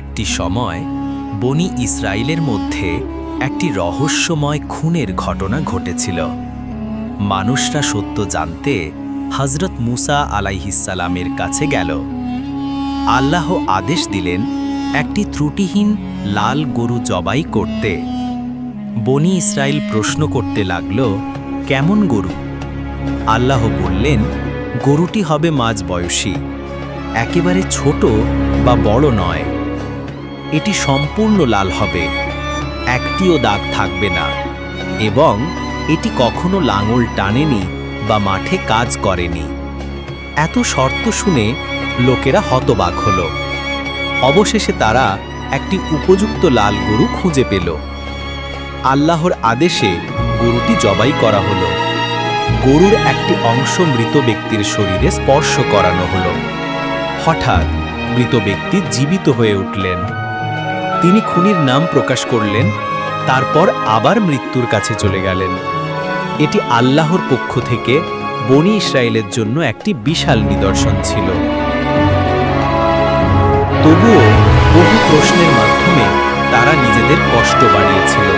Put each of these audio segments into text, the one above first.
একটি সময় বনি ইসরায়েলের মধ্যে একটি রহস্যময় খুনের ঘটনা ঘটেছিল। মানুষরা সত্য জানতে হজরত মুসা আলাইহিসালামের কাছে গেল। আল্লাহ আদেশ দিলেন একটি ত্রুটিহীন লাল গরু জবাই করতে। বনি ইসরায়েল প্রশ্ন করতে লাগল, কেমন গরু? আল্লাহ বললেন, গরুটি হবে মাঝ বয়সী একেবারে ছোট বা বড় নয়। এটি সম্পূর্ণ লাল হবে। একটিও দাগ থাকবে না। এবং এটি কখনো লাঙল টানেনি বা মাঠে কাজ করেনি। এত শর্ত শুনে লোকেরা হতবাক হল। অবশেষে তারা একটি উপযুক্ত লাল গরু খুঁজে পেল। আল্লাহর আদেশে গরুটি জবাই করা হলো। গরুর একটি অংশ মৃত ব্যক্তির শরীরে স্পর্শ করানো হলো। হঠাৎ মৃত ব্যক্তি জীবিত হয়ে উঠলেন। তিনি খুনির নাম প্রকাশ করলেন, তারপর আবার মৃত্যুর কাছে চলে গেলেন। এটি আল্লাহর পক্ষ থেকে বনি ইসরায়েলের জন্য একটি বিশাল নিদর্শন ছিল। তবুও বহু প্রশ্নের মাধ্যমে তারা নিজেদের কষ্ট বাড়িয়েছিল।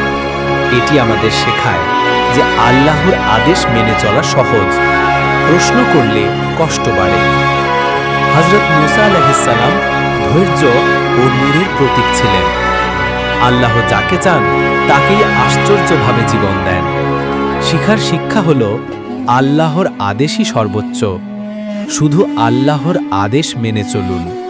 এটি আমাদের শেখায় যে আল্লাহর আদেশ মেনে চলা সহজ। প্রশ্ন করলে কষ্ট বাড়ে। হজরত মুসা আলহিসাম ধৈর্য ও নূরের প্রতীক ছিলেন। আল্লাহ যাকে চান, তাকেই আশ্চর্যভাবে জীবন দেন। শিখার শিক্ষা হল, আল্লাহর আদেশই সর্বোচ্চ। শুধু আল্লাহর আদেশ মেনে চলুন।